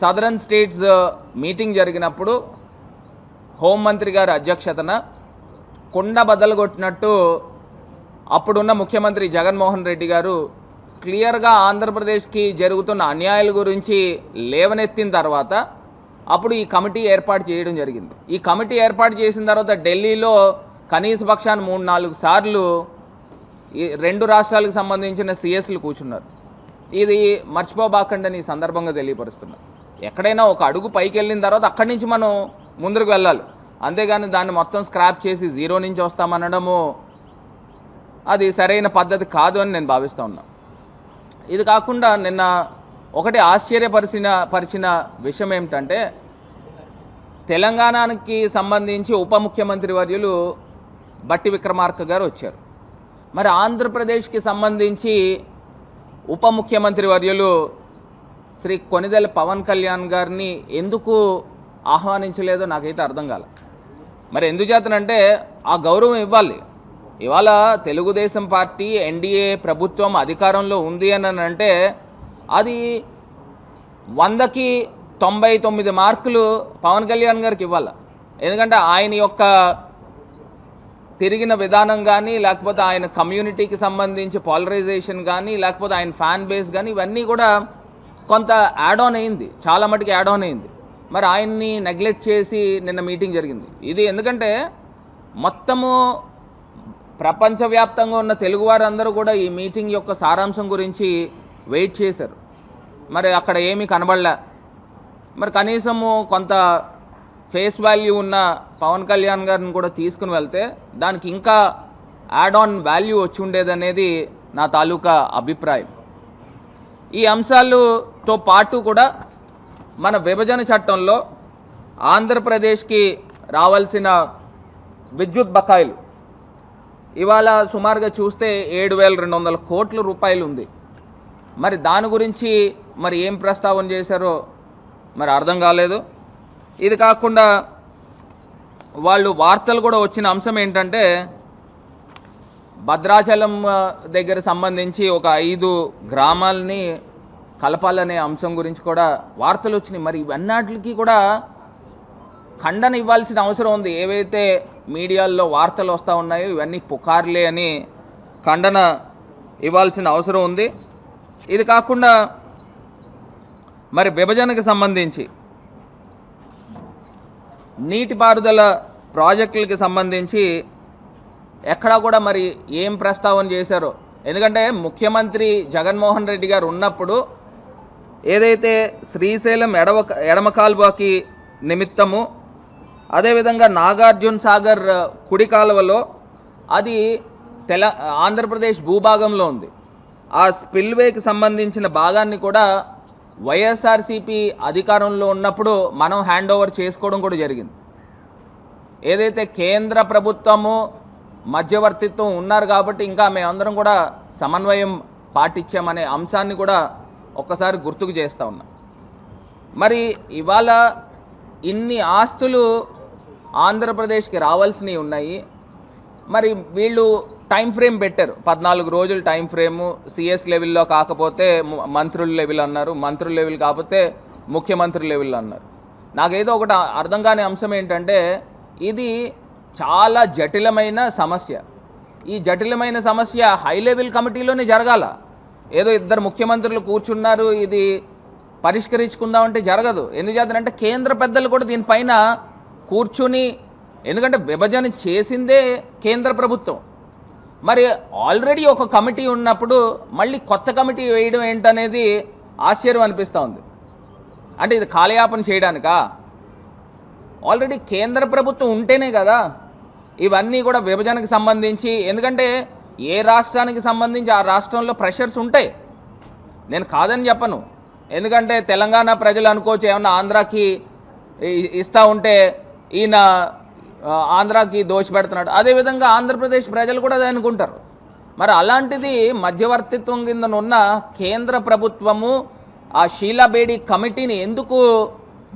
Southern states uh, meeting జరిగినప్పుడు హోంమంత్రి గారి అధ్యక్షతన కుండ బద్దలు కొట్టినట్టు అప్పుడున్న ముఖ్యమంత్రి జగన్మోహన్ రెడ్డి గారు క్లియర్గా ఆంధ్రప్రదేశ్కి జరుగుతున్న అన్యాయాల గురించి లేవనెత్తిన తర్వాత అప్పుడు ఈ కమిటీ ఏర్పాటు చేయడం జరిగింది. ఈ కమిటీ ఏర్పాటు చేసిన తర్వాత ఢిల్లీలో కనీస పక్షాన్ని మూడు నాలుగు సార్లు ఈ రెండు రాష్ట్రాలకు సంబంధించిన సిఎస్లు కూర్చున్నారు. ఇది మర్చిపోబాకండి ఈ సందర్భంగా తెలియపరుస్తున్నారు. ఎక్కడైనా ఒక అడుగు పైకి వెళ్ళిన తర్వాత అక్కడి నుంచి మనం ముందుకు వెళ్ళాలి. అంతేగాని దాన్ని మొత్తం స్క్రాప్ చేసి జీరో నుంచి వస్తామనడము అది సరైన పద్ధతి కాదు అని నేను భావిస్తూ ఉన్నా. ఇది కాకుండా నిన్న ఒకటి ఆశ్చర్యపరిచిన పరిచిన విషయం ఏమిటంటే తెలంగాణకి సంబంధించి ఉప ముఖ్యమంత్రి వర్యులు బట్టి విక్రమార్క గారు వచ్చారు. మరి ఆంధ్రప్రదేశ్కి సంబంధించి ఉప ముఖ్యమంత్రి వర్యులు శ్రీ కొనిదెల పవన్ కళ్యాణ్ గారిని ఎందుకు ఆహ్వానించలేదో నాకైతే అర్థం కాల. మరి ఎందుచేతనంటే ఆ గౌరవం ఇవ్వాలి. ఇవాళ తెలుగుదేశం పార్టీ ఎన్డీఏ ప్రభుత్వం అధికారంలో ఉంది అని అంటే అది వందకి తొంభై తొమ్మిది మార్కులు పవన్ కళ్యాణ్ గారికి ఇవ్వాలి. ఎందుకంటే ఆయన యొక్క తిరిగిన విధానం కానీ లేకపోతే ఆయన కమ్యూనిటీకి సంబంధించి పాలరైజేషన్ కానీ లేకపోతే ఆయన ఫ్యాన్ బేస్ కానీ ఇవన్నీ కూడా కొంత యాడ్ ఆన్ అయింది. చాలా మటుకు యాడ్ ఆన్ అయింది. మరి ఆయన్ని నెగ్లెక్ట్ చేసి నిన్న మీటింగ్ జరిగింది. ఇది ఎందుకంటే మొత్తము ప్రపంచవ్యాప్తంగా ఉన్న తెలుగువారందరూ కూడా ఈ మీటింగ్ యొక్క సారాంశం గురించి వెయిట్ చేశారు. మరి అక్కడ ఏమీ కనబడలే. మరి కనీసము కొంత ఫేస్ వాల్యూ ఉన్న పవన్ కళ్యాణ్ గారిని కూడా తీసుకుని వెళ్తే దానికి ఇంకా యాడ్ ఆన్ వాల్యూ వచ్చి ఉండేదనేది నా తాలూకా అభిప్రాయం. ఈ అంశాలతో పాటు కూడా మన విభజన చట్టంలో ఆంధ్రప్రదేశ్కి రావాల్సిన విద్యుత్ బకాయిలు. ఇవాళ సుమారుగా చూస్తే ఏడు వేల రెండు వందల కోట్ల రూపాయలు ఉంది. మరి దాని గురించి మరి ఏం ప్రస్తావన చేశారో మరి అర్థం కాలేదు. ఇది కాకుండా వాళ్ళు వార్తలు కూడా వచ్చిన అంశం ఏంటంటే భద్రాచలం దగ్గర సంబంధించి ఒక ఐదు గ్రామాలని కలపాలనే అంశం గురించి కూడా వార్తలు వచ్చినాయి. మరి ఇవన్నిటికి కూడా ఖండన ఇవ్వాల్సిన అవసరం ఉంది. ఏవైతే మీడియాల్లో వార్తలు వస్తూ ఉన్నాయో ఇవన్నీ పుకార్లే అని ఖండన ఇవ్వాల్సిన అవసరం ఉంది. ఇది కాకుండా మరి విభజనకు సంబంధించి నీటిపారుదల ప్రాజెక్టులకి సంబంధించి ఎక్కడా కూడా మరి ఏం ప్రస్తావన చేశారో. ఎందుకంటే ముఖ్యమంత్రి జగన్మోహన్ రెడ్డి గారు ఉన్నప్పుడు ఏదైతే శ్రీశైలం ఎడవ ఎడమ కాలువకి నిమిత్తము అదేవిధంగా నాగార్జున సాగర్ కుడి కాలువలో అది తెల ఆంధ్రప్రదేశ్ భూభాగంలో ఉంది. ఆ స్పిల్వేకి సంబంధించిన భాగాన్ని కూడా వైఎస్ఆర్సీపీ అధికారంలో ఉన్నప్పుడు మనం హ్యాండ్ ఓవర్ చేసుకోవడం కూడా జరిగింది. ఏదైతే కేంద్ర ప్రభుత్వము మధ్యవర్తిత్వం ఉన్నారు కాబట్టి ఇంకా మేమందరం కూడా సమన్వయం పాటించామనే అంశాన్ని కూడా ఒక్కసారి గుర్తుకు చేస్తూ ఉన్నాం. మరి ఇవాళ ఇన్ని ఆస్తులు ఆంధ్రప్రదేశ్కి రావాల్సినవి ఉన్నాయి. మరి వీళ్ళు టైం ఫ్రేమ్ పెట్టారు. పద్నాలుగు రోజులు టైం ఫ్రేము. సిఎస్ లెవెల్లో కాకపోతే మంత్రుల లెవెల్ అన్నారు. మంత్రుల లెవెల్ కాకపోతే ముఖ్యమంత్రి లెవెల్ అన్నారు. నాకేదో ఒకటి అర్థం కాని అంశం ఏంటంటే ఇది చాలా జటిలమైన సమస్య. ఈ జటిలమైన సమస్య హై లెవెల్ కమిటీలోనే జరగాల. ఏదో ఇద్దరు ముఖ్యమంత్రులు కూర్చున్నారు ఇది పరిష్కరించుకుందామంటే జరగదు. ఎందుచేతనంటే కేంద్ర పెద్దలు కూడా దీనిపైన కూర్చుని ఎందుకంటే విభజన చేసిందే కేంద్ర ప్రభుత్వం. మరి ఆల్రెడీ ఒక కమిటీ ఉన్నప్పుడు మళ్ళీ కొత్త కమిటీ వేయడం ఏంటనేది ఆశ్చర్యం అనిపిస్తూ ఉంది. అంటే ఇది కాలయాపన చేయడానికా? ఆల్రెడీ కేంద్ర ప్రభుత్వం ఉంటేనే కదా ఇవన్నీ కూడా విభజనకు సంబంధించి ఎందుకంటే ఏ రాష్ట్రానికి సంబంధించి ఆ రాష్ట్రంలో ప్రెషర్స్ ఉంటాయి. నేను కాదని చెప్పను. ఎందుకంటే తెలంగాణ ప్రజలు అనుకోవచ్చు ఏమన్నా ఆంధ్రాకి ఇస్తూ ఇస్తా ఉంటే ఈయన ఆంధ్రాకి దోషి పెడుతున్నాడు. అదేవిధంగా ఆంధ్రప్రదేశ్ ప్రజలు కూడా అదే అనుకుంటారు. మరి అలాంటిది మధ్యవర్తిత్వం కిందనున్న ఉన్న కేంద్ర ప్రభుత్వము ఆ షీలాబేడి కమిటీని ఎందుకు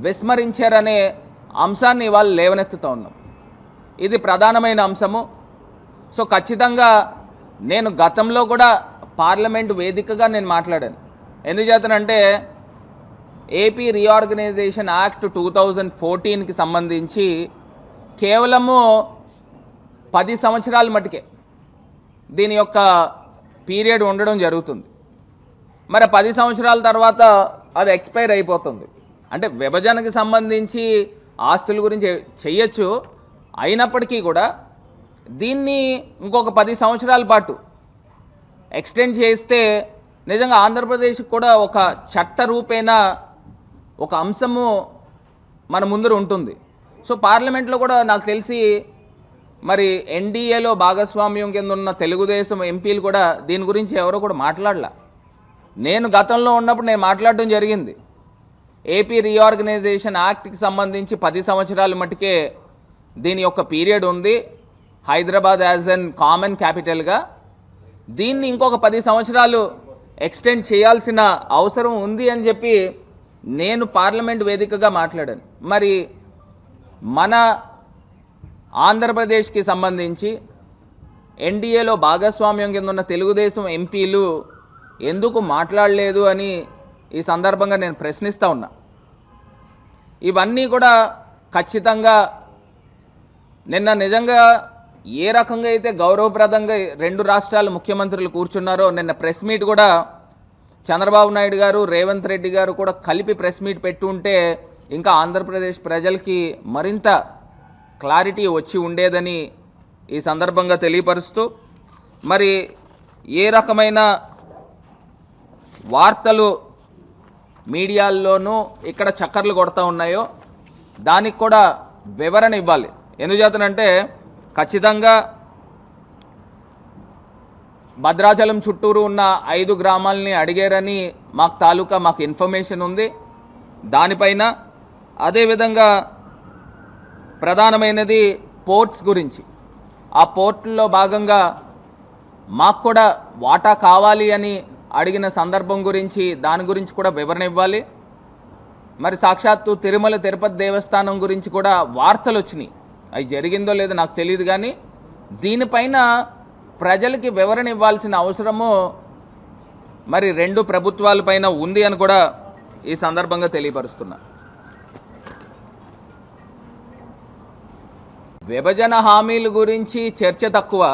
విస్మరించారనే అంశాన్ని ఇవాళ లేవనెత్తుతూ ఉన్నాం. ఇది ప్రధానమైన అంశము. సో ఖచ్చితంగా నేను గతంలో కూడా పార్లమెంట్ వేదికగా నేను మాట్లాడాను. ఎందుచేతనంటే AP reorganisation act two thousand ఫోర్టీన్కి సంబంధించి కేవలము పది సంవత్సరాల మటుకే దీని యొక్క పీరియడ్ ఉండడం జరుగుతుంది. మరి పది సంవత్సరాల తర్వాత అది ఎక్స్పైర్ అయిపోతుంది. అంటే విభజనకు సంబంధించి ఆస్తుల గురించి చెయ్యొచ్చు అయినప్పటికీ కూడా దీన్ని ఇంకొక పది సంవత్సరాల పాటు ఎక్స్టెండ్ చేస్తే నిజంగా ఆంధ్రప్రదేశ్కి కూడా ఒక చట్ట రూపేణ ఒక అంశము మన ముందర ఉంటుంది. సో పార్లమెంట్లో కూడా నాకు తెలిసి మరి ఎన్డీఏలో భాగస్వామ్యం కింద ఉన్న తెలుగుదేశం ఎంపీలు కూడా దీని గురించి ఎవరో కూడా మాట్లాడలా. నేను గతంలో ఉన్నప్పుడు నేను మాట్లాడడం జరిగింది. ఏపీ రీఆర్గనైజేషన్ యాక్ట్కి సంబంధించి పది సంవత్సరాల మటుకే దీని యొక్క పీరియడ్ ఉంది హైదరాబాద్ యాజ్ అన్ కామన్ క్యాపిటల్గా దీన్ని ఇంకొక పది సంవత్సరాలు ఎక్స్టెండ్ చేయాల్సిన అవసరం ఉంది అని చెప్పి నేను పార్లమెంట్ వేదికగా మాట్లాడాను. మరి మన ఆంధ్రప్రదేశ్కి సంబంధించి ఎన్డీఏలో భాగస్వామ్యం కింద ఉన్న తెలుగుదేశం ఎంపీలు ఎందుకు మాట్లాడలేదు అని ఈ సందర్భంగా నేను ప్రశ్నిస్తూ ఉన్నా. ఇవన్నీ కూడా ఖచ్చితంగా నిన్న నిజంగా ఏ రకంగా అయితే గౌరవప్రదంగా రెండు రాష్ట్రాల ముఖ్యమంత్రులు కూర్చున్నారో నిన్న ప్రెస్ మీట్ కూడా చంద్రబాబు నాయుడు గారు రేవంత్ రెడ్డి గారు కూడా కలిపి ప్రెస్ మీట్ పెట్టి ఉంటే ఇంకా ఆంధ్రప్రదేశ్ ప్రజలకి మరింత క్లారిటీ వచ్చి ఉండేదని ఈ సందర్భంగా తెలియపరుస్తూ మరి ఏ రకమైన వార్తలు మీడియాల్లోనూ ఇక్కడ చక్కర్లు కొడతా ఉన్నాయో దానికి కూడా వివరణ ఇవ్వాలి. ఎందుచేతనంటే ఖచ్చితంగా భద్రాచలం చుట్టూరు ఉన్న ఐదు గ్రామాలని అడిగారని మాకు తాలూకా మాకు ఇన్ఫర్మేషన్ ఉంది. దానిపైన అదేవిధంగా ప్రధానమైనది పోర్ట్స్ గురించి. ఆ పోర్ట్లో భాగంగా మాకు కూడా వాటా కావాలి అని అడిగిన సందర్భం గురించి దాని గురించి కూడా వివరణ ఇవ్వాలి. మరి సాక్షాత్తు తిరుమల తిరుపతి దేవస్థానం గురించి కూడా వార్తలు వచ్చినాయి అవి జరిగిందో లేదో నాకు తెలియదు కానీ దీనిపైన ప్రజలకి వివరణ ఇవ్వాల్సిన అవసరము మరి రెండు ప్రభుత్వాలపైన ఉంది అని కూడా ఈ సందర్భంగా తెలియపరుస్తున్నా. విభజన హామీల గురించి చర్చ తక్కువ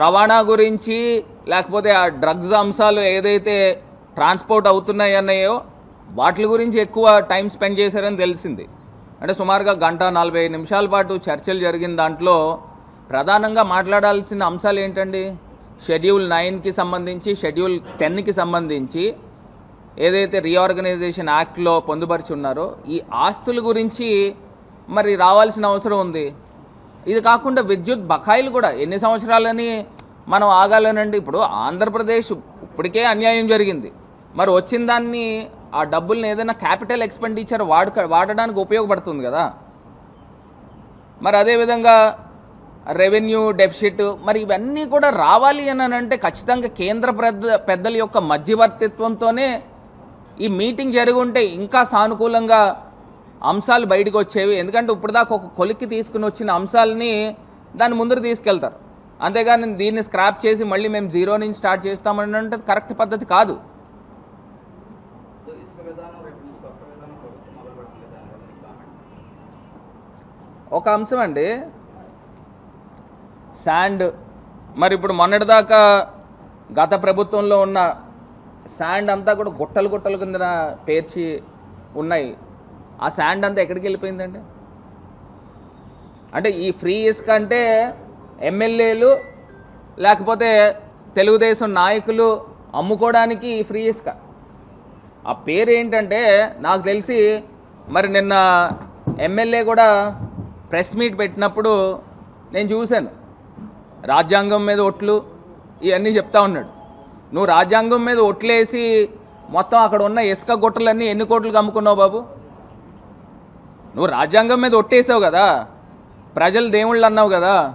రవాణా గురించి లేకపోతే ఆ డ్రగ్స్ అంశాలు ఏదైతే ట్రాన్స్పోర్ట్ అవుతున్నాయన్నాయో వాటి గురించి ఎక్కువ టైం స్పెండ్ చేశారని తెలిసింది. అంటే సుమారుగా గంట నలభై నిమిషాల పాటు చర్చలు జరిగిన దాంట్లో ప్రధానంగా మాట్లాడాల్సిన అంశాలు ఏంటండి? షెడ్యూల్ నైన్కి సంబంధించి షెడ్యూల్ టెన్కి సంబంధించి ఏదైతే రీఆర్గనైజేషన్ యాక్ట్లో పొందుపరిచి ఉన్నారో ఈ ఆస్తుల గురించి మరి రావాల్సిన అవసరం ఉంది. ఇది కాకుండా విద్యుత్ బకాయిలు కూడా ఎన్ని సంవత్సరాలని మనం ఆగాలనండి? ఇప్పుడు ఆంధ్రప్రదేశ్ ఇప్పటికే అన్యాయం జరిగింది. మరి వచ్చిన దాన్ని ఆ డబ్బుల్ని ఏదైనా క్యాపిటల్ ఎక్స్పెండిచర్ వాడుక వాడడానికి ఉపయోగపడుతుంది కదా. మరి అదేవిధంగా రెవెన్యూ డెఫిసిట్ మరి ఇవన్నీ కూడా రావాలి అని అంటే ఖచ్చితంగా కేంద్ర పెద్ద పెద్దల యొక్క మధ్యవర్తిత్వంతోనే ఈ మీటింగ్ జరిగి ఉంటే ఇంకా సానుకూలంగా అంశాలు బయటకు వచ్చేవి. ఎందుకంటే ఇప్పుడు దాకా ఒక కొలిక్కి తీసుకుని వచ్చిన అంశాలని దాన్ని ముందరు తీసుకెళ్తారు. అంతేగాని దీన్ని స్క్రాప్ చేసి మళ్ళీ మేము జీరో నుంచి స్టార్ట్ చేస్తామని అంటే కరెక్ట్ పద్ధతి కాదు ఇసుక విధానం రేపు నుంచి కొత్త విధానం ప్రభుత్వం మొదలు పెడుతుంది దాని మీద మీ కామెంట్ ఒక అంశం అండి. శాండ్. మరి ఇప్పుడు మొన్నటిదాకా గత ప్రభుత్వంలో ఉన్న శాండ్ అంతా కూడా గుట్టలు గుట్టలు కింద పేర్చి ఉన్నాయి. ఆ శాండ్ అంతా ఎక్కడికి వెళ్ళిపోయిందండి? అంటే ఈ ఫ్రీ ఇసుక అంటే ఎమ్మెల్యేలు లేకపోతే తెలుగుదేశం నాయకులు అమ్ముకోవడానికి ఈ ఫ్రీ ఇసుక. ఆ పేరు ఏంటంటే నాకు తెలిసి మరి నిన్న ఎమ్మెల్యే కూడా ప్రెస్ మీట్ పెట్టినప్పుడు నేను చూశాను. రాజ్యాంగం మీద ఒట్లు ఇవన్నీ చెప్తా ఉన్నాడు. నువ్వు రాజ్యాంగం మీద ఒట్లేసి మొత్తం అక్కడ ఉన్న ఇసుక గుట్టలన్నీ ఎన్ని కోట్లు అమ్ముకున్నావు బాబు? నువ్వు రాజ్యాంగం మీద ఒట్టేసావు కదా. ప్రజలు దేవుళ్ళు అన్నావు కదా.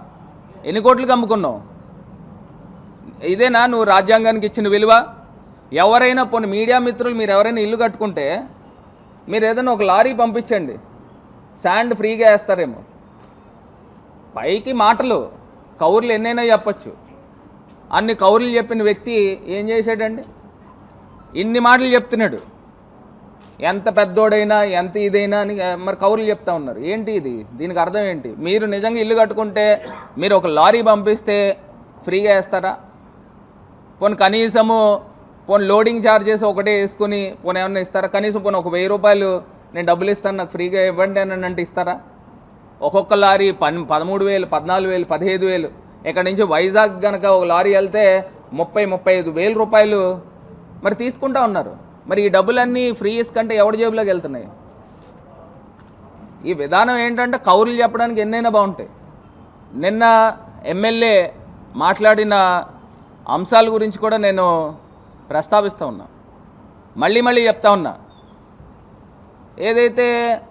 ఎన్ని కోట్లు అమ్ముకున్నావు? ఇదేనా నువ్వు రాజ్యాంగానికి ఇచ్చిన విలువ? ఎవరైనా పోనీ మీడియా మిత్రులు మీరు ఎవరైనా ఇల్లు కట్టుకుంటే మీరు ఏదైనా ఒక లారీ పంపించండి. శాండ్ ఫ్రీగా వేస్తారేమో. పైకి మాటలు కౌర్లు ఎన్నైనా చెప్పచ్చు. అన్ని కౌర్లు చెప్పిన వ్యక్తి ఏం చేశాడండి? ఇన్ని మాటలు చెప్తున్నాడు. ఎంత పెద్దోడైనా ఎంత ఇదైనా అని మరి కౌరులు చెప్తా ఉన్నారు. ఏంటి ఇది? దీనికి అర్థం ఏంటి? మీరు నిజంగా ఇల్లు కట్టుకుంటే మీరు ఒక లారీ పంపిస్తే ఫ్రీగా వేస్తారా? పోనీ కనీసము పోనీ లోడింగ్ ఛార్జెస్ ఒకటే వేసుకుని పోనీ ఏమన్నా ఇస్తారా? కనీసం పోనీ ఒక వెయ్యి రూపాయలు నేను డబ్బులు ఇస్తాను నాకు ఫ్రీగా ఇవ్వండి అని అంటే ఇస్తారా? ఒక్కొక్క లారీ పన్ పదమూడు వేలు పద్నాలుగు వేలు పదిహేదు వేలు. ఇక్కడ నుంచి వైజాగ్ కనుక ఒక లారీ వెళ్తే ముప్పై ముప్పై ఐదు వేల రూపాయలు. మరి తీసుకుంటా ఉన్నారు. మరి ఈ డబ్బులన్నీ ఫ్రీ కంటే ఎవడి జేబులోకి వెళ్తున్నాయి? ఈ విధానం ఏంటంటే కౌరులు చెప్పడానికి ఎన్నైనా బాగుంటాయి. నిన్న ఎమ్మెల్యే మాట్లాడిన అంశాల గురించి కూడా నేను ప్రస్తావిస్తూ ఉన్నా. మళ్ళీ మళ్ళీ చెప్తా ఉన్నా. ఏదైతే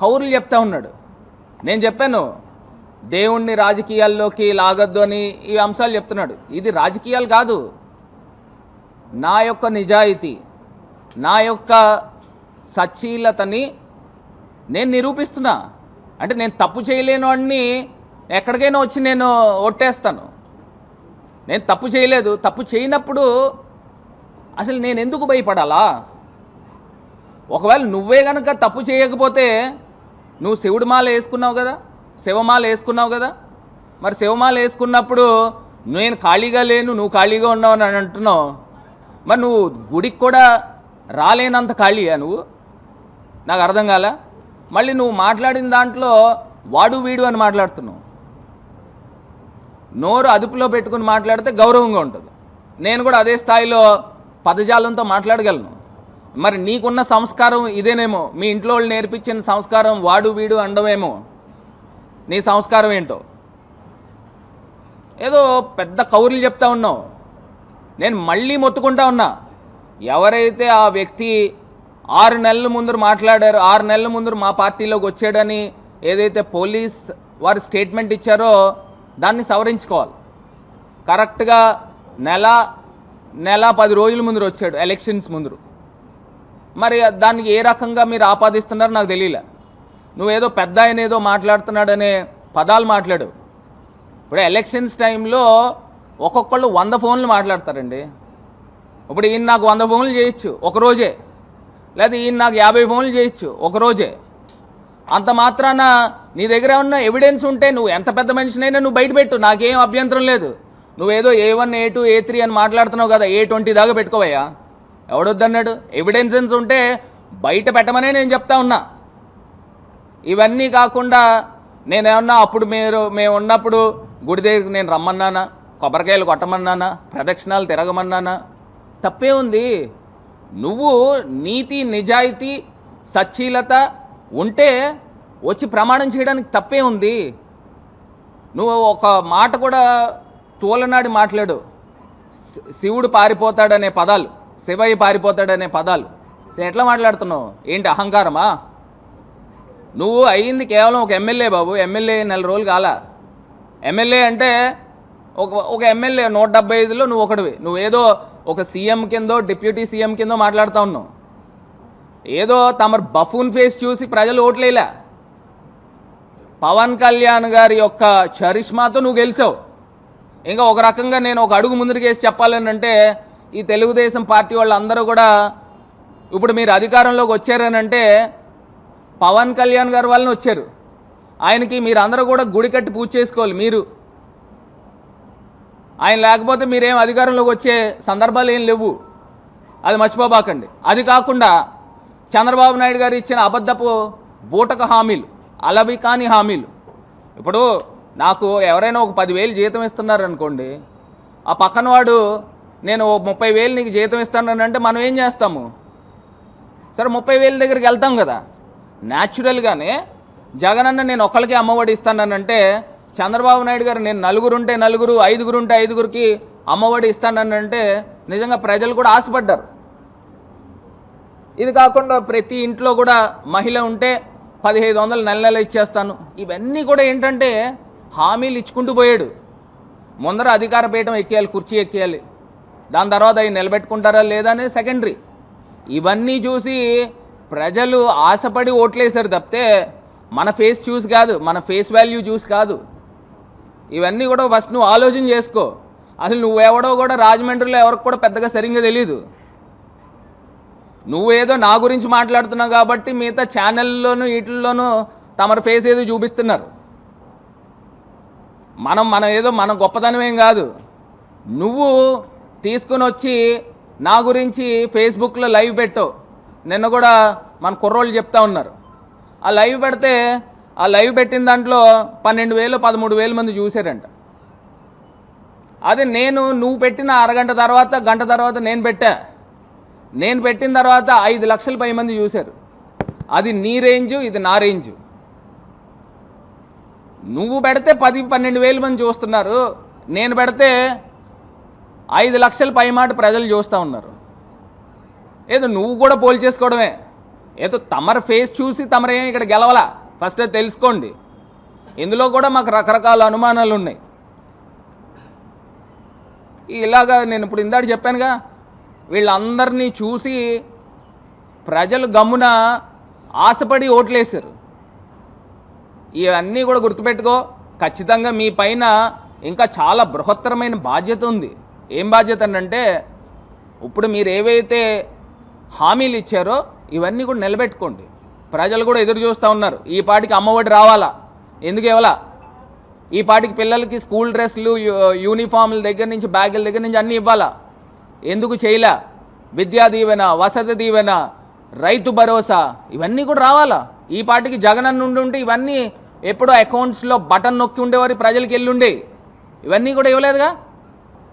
కౌరులు చెప్తా ఉన్నాడు నేను చెప్పాను దేవుణ్ణి రాజకీయాల్లోకి లాగద్దు అని ఈ అంశాలు చెప్తున్నాడు. ఇది రాజకీయాలు కాదు. నా యొక్క నిజాయితీ నా యొక్క సచ్చీలతని నేను నిరూపిస్తున్నా. అంటే నేను తప్పు చేయలేను వాడిని ఎక్కడికైనా వచ్చి నేను ఒట్టేస్తాను. నేను తప్పు చేయలేదు. తప్పు చేయనప్పుడు అసలు నేను ఎందుకు భయపడాలా? ఒకవేళ నువ్వే కనుక తప్పు చేయకపోతే నువ్వు శివుడు మాల వేసుకున్నావు కదా? శివమాల వేసుకున్నావు కదా? మరి శివమాల వేసుకున్నప్పుడు నేను ఖాళీగా లేను నువ్వు ఖాళీగా ఉన్నావు అని అంటున్నావు. మరి నువ్వు గుడికి కూడా రాలేనంత ఖాళీయా నువ్వు? నాకు అర్థం కాల. మళ్ళీ నువ్వు మాట్లాడిన దాంట్లో వాడు వీడు అని మాట్లాడుతున్నావు. నోరు అదుపులో పెట్టుకుని మాట్లాడితే గౌరవంగా ఉంటుంది. నేను కూడా అదే స్థాయిలో పదజాలంతో మాట్లాడగలను. మరి నీకున్న సంస్కారం ఇదేనేమో? మీ ఇంట్లో వాళ్ళు నేర్పించిన సంస్కారం వాడు వీడు అండమేమో? నీ సంస్కారం ఏంటో? ఏదో పెద్ద కౌరులు చెప్తా ఉన్నావు. నేను మళ్ళీ మొత్తుకుంటా ఉన్నా. ఎవరైతే ఆ వ్యక్తి ఆరు నెలల ముందు మాట్లాడారు ఆరు నెలల ముందు మా పార్టీలోకి వచ్చాడని ఏదైతే పోలీస్ వారు స్టేట్మెంట్ ఇచ్చారో దాన్ని సవరించుకోవాలి. కరెక్ట్గా నెల నెల పది రోజుల ముందు వచ్చాడు ఎలక్షన్స్ ముందు. మరి దానికి ఏ రకంగా మీరు ఆపాదిస్తున్నారో నాకు తెలియలే. నువ్వేదో పెద్ద ఆయన ఏదో మాట్లాడుతున్నాడనే పదాలు మాట్లాడు. ఇప్పుడు ఎలక్షన్స్ టైంలో ఒక్కొక్కళ్ళు వంద ఫోన్లు మాట్లాడతారండి. ఇప్పుడు ఈయన నాకు వంద ఫోన్లు చేయొచ్చు ఒక రోజే. లేదా ఈయన నాకు యాభై ఫోన్లు చేయొచ్చు ఒక రోజే. అంత మాత్రాన నీ దగ్గర ఉన్న ఎవిడెన్స్ ఉంటే నువ్వు ఎంత పెద్ద మనిషినైనా నువ్వు బయటపెట్టు నాకేం అభ్యంతరం లేదు. నువ్వేదో A one A two A three అని మాట్లాడుతున్నావు కదా ఏ ట్వంటీ దాకా పెట్టుకోవయ్యా? ఎవడొద్దన్నాడు? ఎవిడెన్సెన్స్ ఉంటే బయట పెట్టమనే నేను చెప్తా ఉన్నా. ఇవన్నీ కాకుండా నేనేమన్నా అప్పుడు మీరు మేము ఉన్నప్పుడు గుడి దగ్గరికి నేను రమ్మన్నానా? కొబ్బరికాయలు కొట్టమన్నానా? ప్రదక్షిణాలు తిరగమన్నానా? తప్పే ఉంది. నువ్వు నీతి నిజాయితీ సచ్చీలత ఉంటే వచ్చి ప్రమాణం చేయడానికి తప్పే ఉంది. నువ్వు ఒక మాట కూడా తోలనాడి మాట్లాడు. శి- శివుడు పారిపోతాడనే పదాలు. శివయ్య పారిపోతాడనే పదాలు. ఎట్లా మాట్లాడుతున్నావు? ఏంటి అహంకారమా? నువ్వు అయ్యింది కేవలం ఒక ఎమ్మెల్యే బాబు. ఎమ్మెల్యే నెల రోజులు కాల. ఎమ్మెల్యే అంటే ఒక ఒక ఎమ్మెల్యే నూట డెబ్బై ఐదులో నువ్వు ఒకటివి నువ్వేదో ఒక సీఎం కిందో డిప్యూటీ సీఎం కిందో మాట్లాడుతూ ఉన్నావు. ఏదో తమరు బఫూన్ ఫేస్ చూసి ప్రజలు ఓట్లేలా. పవన్ కళ్యాణ్ గారి యొక్క చరిష్మాతో నువ్వు గెలిచావు. ఇంకా ఒక రకంగా నేను ఒక అడుగు ముందుకేసి చెప్పాలని అంటే ఈ తెలుగుదేశం పార్టీ వాళ్ళందరూ కూడా ఇప్పుడు మీరు అధికారంలోకి వచ్చారనంటే పవన్ కళ్యాణ్ గారు వాళ్ళని వచ్చారు. ఆయనకి మీరు అందరూ కూడా గుడి కట్టి పూజ చేసుకోవాలి మీరు. ఆయన లేకపోతే మీరేం అధికారంలోకి వచ్చే సందర్భాలు ఏం లేవు. అది మర్చిపోబాకండి. అది కాకుండా చంద్రబాబు నాయుడు గారు ఇచ్చిన అబద్ధపు బూటక హామీలు అలవి కాని హామీలు. ఇప్పుడు నాకు ఎవరైనా ఒక పదివేలు జీతం ఇస్తున్నారు అనుకోండి ఆ పక్కన వాడు నేను ఓ ముప్పై వేలు నీకు జీతం ఇస్తాను అంటే మనం ఏం చేస్తాము? సరే ముప్పై వేల దగ్గరికి వెళ్తాం కదా. న్యాచురల్గానే జగనన్న నేను ఒక్కరికి అమ్మఒడి ఇస్తానంటే చంద్రబాబు నాయుడు గారు నేను నలుగురు ఉంటే నలుగురు ఐదుగురు ఉంటే ఐదుగురికి అమ్మఒడి ఇస్తానంటే నిజంగా ప్రజలు కూడా ఆశపడ్డారు. ఇది కాకుండా ప్రతి ఇంట్లో కూడా మహిళ ఉంటే పదిహేదు వందలు నెల నెల ఇచ్చేస్తాను. ఇవన్నీ కూడా ఏంటంటే హామీలు ఇచ్చుకుంటూ పోయాడు. ముందర అధికార పీఠం ఎక్కేయాలి కుర్చీ ఎక్కేయాలి. దాని తర్వాత అవి నిలబెట్టుకుంటారా లేదా అనేది సెకండరీ ఇవన్నీ చూసి ప్రజలు ఆశపడి ఓట్లేశారు తప్పితే మన ఫేస్ చూసి కాదు మన ఫేస్ వాల్యూ చూసి కాదు. ఇవన్నీ కూడా ఫస్ట్ నువ్వు ఆలోచన చేసుకో. అసలు నువ్వెవడో కూడా రాజమండ్రిలో ఎవరికి కూడా పెద్దగా సరిగ్గా తెలియదు నువ్వేదో నా గురించి మాట్లాడుతున్నావు కాబట్టి మిగతా ఛానల్లోనూ వీటిల్లోనూ తమరు ఫేస్ ఏదో చూపిస్తున్నారు. మనం మనం ఏదో మన గొప్పతనం ఏం కాదు. నువ్వు తీసుకుని వచ్చి నా గురించి ఫేస్బుక్లో లైవ్ పెట్టు. నిన్న కూడా మన కుర్రోళ్ళు చెప్తా ఉన్నారు. ఆ లైవ్ పెడితే ఆ లైవ్ పెట్టిన దాంట్లో పన్నెండు వేలు పదమూడు వేలు మంది చూశారంట. అదే నేను నువ్వు పెట్టిన అరగంట తర్వాత గంట తర్వాత నేను పెట్టా. నేను పెట్టిన తర్వాత ఐదు లక్షల పై మంది చూశారు. అది నీ రేంజు ఇది నా రేంజు. నువ్వు పెడితే పది పన్నెండు వేలు మంది చూస్తున్నారు. నేను పెడితే ఐదు లక్షల పై మాట ప్రజలు చూస్తూ ఉన్నారు. ఏదో నువ్వు కూడా పోల్ చేసుకోవడమే. ఏదో తమర ఫేస్ చూసి తమరేం ఇక్కడ గెలవలా? ఫస్ట్ తెలుసుకోండి. ఇందులో కూడా మాకు రకరకాల అనుమానాలు ఉన్నాయి. ఇలాగా నేను ఇప్పుడు ఇందాక చెప్పానుగా వీళ్ళందరినీ చూసి ప్రజలు గమ్మున ఆశపడి ఓట్లేశారు. ఇవన్నీ కూడా గుర్తుపెట్టుకో ఖచ్చితంగా మీ పైన ఇంకా చాలా బృహత్తరమైన బాధ్యత ఉంది. ఏం బాధ్యత అంటే ఇప్పుడు మీరు ఏవైతే హామీలు ఇచ్చారో ఇవన్నీ కూడా నిలబెట్టుకోండి. ప్రజలు కూడా ఎదురు చూస్తూ ఉన్నారు. ఈ పాటికి అమ్మఒడి రావాలా? ఎందుకు ఇవ్వాలా? ఈ పాటికి పిల్లలకి స్కూల్ డ్రెస్సులు యూ- యూనిఫామ్ల దగ్గర నుంచి బ్యాగుల దగ్గర నుంచి అన్నీ ఇవ్వాలా? ఎందుకు చేయలే? విద్యా దీవెన వసతి దీవెన రైతు భరోసా ఇవన్నీ కూడా రావాలా? ఈ పాటికి జగన్ ఉండి ఉంటే ఇవన్నీ ఎప్పుడో అకౌంట్స్లో బటన్ నొక్కి ఉండేవారు ప్రజలకు వెళ్ళుండే ఇవన్నీ కూడా ఇవ్వలేదుగా?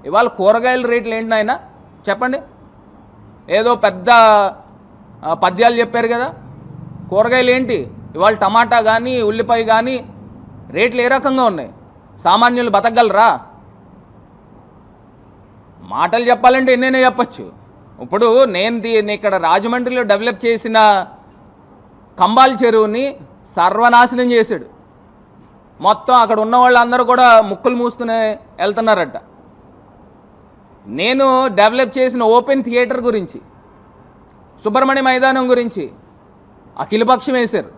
ఇవాళ కూరగాయల రేట్లు ఏంటి నాయన? చెప్పండి. ఏదో పెద్ద పద్యాలు చెప్పారు కదా. కూరగాయలు ఏంటి? ఇవాళ టమాటా కానీ ఉల్లిపాయ కానీ రేట్లు ఏ రకంగా ఉన్నాయి? సామాన్యులు బతకగలరా? మాటలు చెప్పాలంటే ఎన్నైనా చెప్పచ్చు. ఇప్పుడు నేను దీన్ని ఇక్కడ రాజమండ్రిలో డెవలప్ చేసిన కంబాల చెరువుని సర్వనాశనం చేశాడు. మొత్తం అక్కడ ఉన్న వాళ్ళందరూ కూడా ముక్కులు మూసుకుని వెళ్తున్నారట. నేను డెవలప్ చేసిన ఓపెన్ థియేటర్ గురించి సుబ్రహ్మణ్య మైదానం గురించి అఖిలపక్షం వేశారు.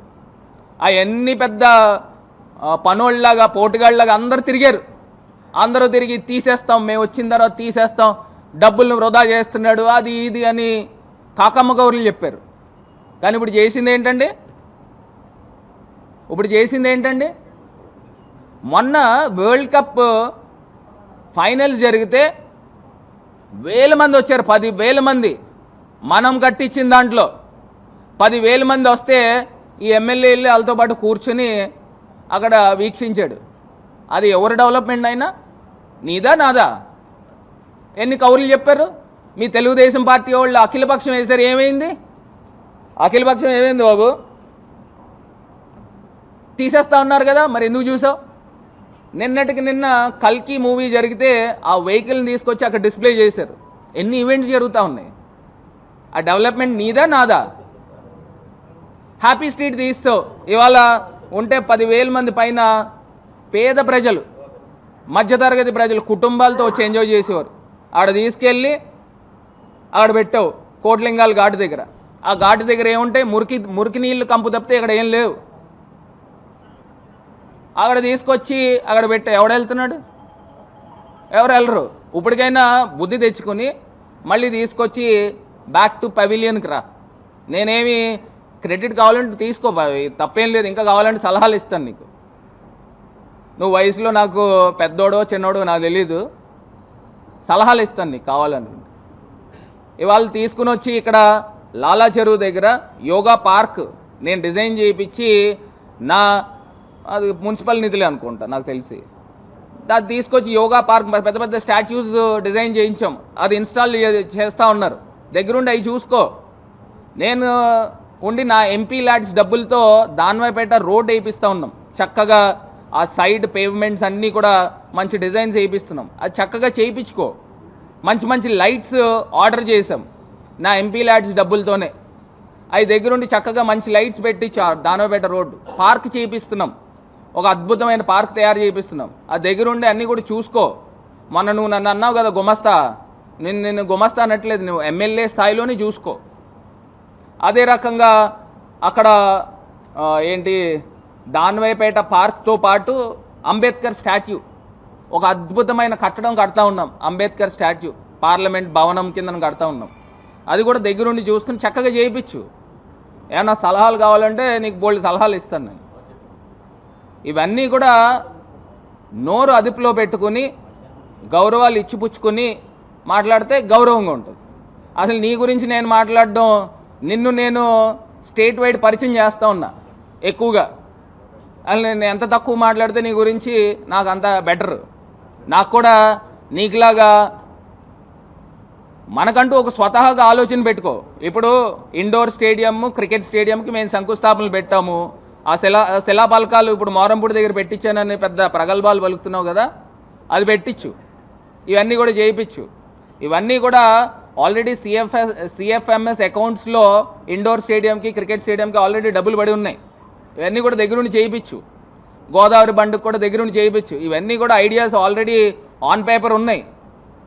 అవన్నీ పెద్ద పనోళ్ళలాగా పోటుగాళ్ళలాగా అందరు తిరిగారు. అందరూ తిరిగి తీసేస్తాం మేము వచ్చిన తర్వాత తీసేస్తాం డబ్బులను వృధా చేస్తున్నాడు అది ఇది అని కాకమ్మ గౌరులు చెప్పారు. కానీ ఇప్పుడు చేసింది ఏంటండి? ఇప్పుడు చేసింది ఏంటండి? మొన్న వరల్డ్ కప్ ఫైనల్ జరిగితే వేల మంది వచ్చారు పది వేల మంది. మనం కట్టించిన దాంట్లో పది వేల మంది వస్తే ఈ ఎమ్మెల్యే వెళ్ళి వాళ్ళతో పాటు కూర్చుని అక్కడ వీక్షించాడు. అది ఎవరు డెవలప్మెంట్ అయినా? నీదా నాదా? ఎన్ని కౌరులు చెప్పారు? మీ తెలుగుదేశం పార్టీ వాళ్ళు అఖిలపక్షం వేశారు ఏమైంది? అఖిలపక్షం ఏమైంది బాబు? తీసేస్తా ఉన్నారు కదా మరి ఎందుకు చూసావు? నిన్నటికి నిన్న కల్కి మూవీ జరిగితే ఆ వెహికల్ని తీసుకొచ్చి అక్కడ డిస్ప్లే చేశారు. ఎన్ని ఈవెంట్స్ జరుగుతూ ఉన్నాయి? ఆ డెవలప్మెంట్ నీదా నాదా? హ్యాపీ స్ట్రీట్ తీస్తావు ఇవాళ ఉంటే పదివేల మంది పైన పేద ప్రజలు మధ్యతరగతి ప్రజలు కుటుంబాలతో వచ్చి ఎంజాయ్ చేసేవారు. ఆడ తీసుకెళ్ళి ఆడ పెట్టావు కోట్లింగాల ఘాటు దగ్గర. ఆ ఘాటు దగ్గర ఏముంటాయి? మురికి మురికి నీళ్ళు కంపు తప్పితే ఇక్కడ ఏం లేవు. అక్కడ తీసుకొచ్చి అక్కడ పెట్టి ఎవడు వెళ్తున్నాడు? ఎవరు వెళ్ళరు? ఇప్పటికైనా బుద్ధి తెచ్చుకొని మళ్ళీ తీసుకొచ్చి బ్యాక్ టు పవిలియన్కి రా. నేనేమి క్రెడిట్ కావాలంటే తీసుకో తప్పేం లేదు. ఇంకా కావాలంటే సలహాలు ఇస్తాను నీకు. నువ్వు వయసులో నాకు పెద్దోడో చిన్నోడో నాకు తెలీదు. సలహాలు ఇస్తాను నీకు కావాలని ఇవాళ తీసుకుని వచ్చి ఇక్కడ లాలా చెరువు దగ్గర యోగా పార్క్ నేను డిజైన్ చేయించి నా అది మున్సిపల్ నిధులే అనుకుంటా నాకు తెలిసి. అది తీసుకొచ్చి యోగా పార్క్ పెద్ద పెద్ద స్టాచ్యూస్ డిజైన్ చేయించాం. అది ఇన్స్టాల్ చేస్తూ ఉన్నారు. దగ్గరుండి అవి చూసుకో. నేను ఉండి నా ఎంపీ ల్యాడ్స్ డబ్బులతో దానివైపేట రోడ్ వేయిస్తూ ఉన్నాం. చక్కగా ఆ సైడ్ పేవ్మెంట్స్ అన్నీ కూడా మంచి డిజైన్స్ వేయిస్తున్నాం అది చక్కగా చేయించుకో. మంచి మంచి లైట్స్ ఆర్డర్ చేసాం నా ఎంపీ ల్యాడ్స్ డబ్బులతోనే. అవి దగ్గరుండి చక్కగా మంచి లైట్స్ పెట్టి చా- రోడ్డు. పార్క్ చేయిస్తున్నాం ఒక అద్భుతమైన పార్క్ తయారు చేపిస్తున్నాం. ఆ దగ్గరుండి అన్నీ కూడా చూసుకో. మొన్న నువ్వు నన్ను అన్నావు కదా గుమస్తా. నేను నేను గుమస్తా అనట్లేదు. నువ్వు ఎమ్మెల్యే స్థాయిలోనే చూసుకో. అదే రకంగా అక్కడ ఏంటి దాన్వైపేట పార్క్తో పాటు అంబేద్కర్ స్టాట్యూ ఒక అద్భుతమైన కట్టడం కడతా ఉన్నాం. అంబేద్కర్ స్టాట్యూ పార్లమెంట్ భవనం కింద కడతా ఉన్నాం. అది కూడా దగ్గరుండి చూసుకుని చక్కగా చేయించు ఏమన్నా సలహాలు కావాలంటే నీకు బోల్డ్ సలహాలు ఇస్తాను నేను. ఇవన్నీ కూడా నోరు అదుపులో పెట్టుకుని గౌరవాలు ఇచ్చిపుచ్చుకుని మాట్లాడితే గౌరవంగా ఉంటుంది. అసలు నీ గురించి నేను మాట్లాడడం నిన్ను నేను స్టేట్ వైడ్ పరిచయం చేస్తూ ఉన్నా ఎక్కువగా. అసలు నేను ఎంత తక్కువ మాట్లాడితే నీ గురించి నాకు అంత బెటర్. నాకు కూడా నీకులాగా మనకంటూ ఒక స్వతహాగా ఆలోచన పెట్టుకో. ఇప్పుడు ఇండోర్ స్టేడియం క్రికెట్ స్టేడియంకి మేము శంకుస్థాపనలు పెట్టాము. ఆ శిలా శిలాఫలకాలు ఇప్పుడు మోరంపూడి దగ్గర పెట్టించానని పెద్ద ప్రగల్భాలు పలుకుతున్నావు కదా అది పెట్టించు. ఇవన్నీ కూడా చేయించు. ఇవన్నీ కూడా ఆల్రెడీ సిఎఫ్ఎస్ సిఎఫ్ఎంఎస్ అకౌంట్స్లో ఇండోర్ స్టేడియంకి క్రికెట్ స్టేడియంకి ఆల్రెడీ డబ్బులు పడి ఉన్నాయి. ఇవన్నీ కూడా దగ్గరుండి చేయించు. గోదావరి బండుకు కూడా దగ్గరుండి చేయించు. ఇవన్నీ కూడా ఐడియాస్ ఆల్రెడీ ఆన్ పేపర్ ఉన్నాయి.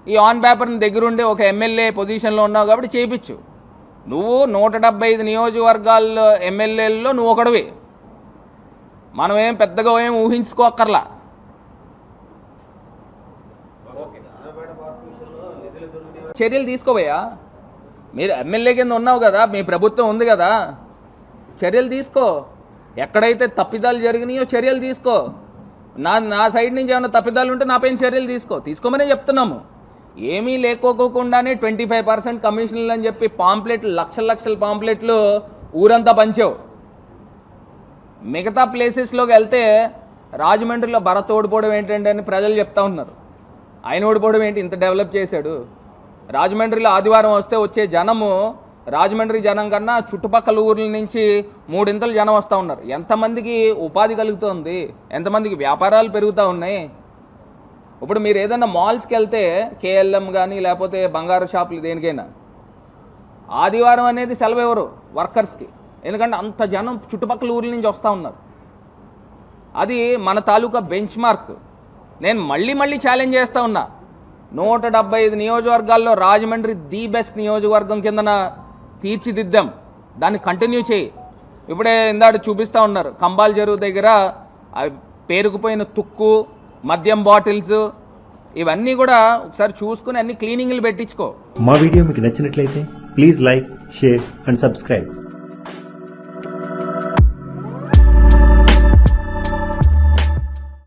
ఈ ఆన్ పేపర్ని దగ్గరుండి ఒక ఎమ్మెల్యే పొజిషన్లో ఉన్నావు కాబట్టి చేయించు. నువ్వు నూట డెబ్బై ఐదు నియోజకవర్గాల్లో ఎమ్మెల్యేల్లో నువ్వు ఒకడివి. మనం ఏం పెద్దగా ఏం ఊహించుకోకర్లా చర్యలు తీసుకోబోయా? మీరు ఎమ్మెల్యే కింద ఉన్నావు కదా మీ ప్రభుత్వం ఉంది కదా. చర్యలు తీసుకో. ఎక్కడైతే తప్పిదాలు జరిగినాయో చర్యలు తీసుకో. నా నా సైడ్ నుంచి ఏమైనా తప్పిదాలు ఉంటే నాపైన చర్యలు తీసుకో. తీసుకోమనే చెప్తున్నాము. ఏమీ లేకోకుండానే ట్వంటీ ఫైవ్ పర్సెంట్ కమిషన్లు అని చెప్పి పాంప్లెట్లు లక్షల లక్షల పాంప్లెట్లు ఊరంతా పంచావు. మిగతా ప్లేసెస్లోకి వెళ్తే రాజమండ్రిలో భరత్ ఓడిపోవడం ఏంటంటే అని ప్రజలు చెప్తా ఉన్నారు. ఆయన ఓడిపోవడం ఏంటి? ఇంత డెవలప్ చేశాడు. రాజమండ్రిలో ఆదివారం వస్తే వచ్చే జనము రాజమండ్రి జనం కన్నా చుట్టుపక్కల ఊర్ల నుంచి మూడింతలు జనం వస్తూ ఉన్నారు. ఎంతమందికి ఉపాధి కలుగుతుంది? ఎంతమందికి వ్యాపారాలు పెరుగుతూ ఉన్నాయి? ఇప్పుడు మీరు ఏదైనా మాల్స్కి వెళ్తే కేఎల్ఎం కానీ లేకపోతే బంగారు షాపులు దేనికైనా ఆదివారం అనేది సెలవు ఎవరు? వర్కర్స్కి ఎందుకంటే అంత జనం చుట్టుపక్కల ఊర్ల నుంచి వస్తూ ఉన్నారు. అది మన తాలూకా బెంచ్ మార్క్ నేను మళ్ళీ మళ్ళీ ఛాలెంజ్ చేస్తూ ఉన్నా. నూట డెబ్బై ఐదు నియోజకవర్గాల్లో రాజమండ్రి ది బెస్ట్ నియోజకవర్గం కిందన తీర్చిదిద్దాం. దాన్ని కంటిన్యూ చేయి. ఇప్పుడే ఇందాక చూపిస్తూ ఉన్నారు. కంబాల్ చెరువు దగ్గర పేరుకుపోయిన తుక్కు మద్యం బాటిల్స్ ఇవన్నీ కూడా ఒకసారి చూసుకుని అన్ని క్లీనింగ్లు పెట్టించుకో. మా వీడియో మీకు నచ్చినట్లయితే please like share and subscribe Thank you.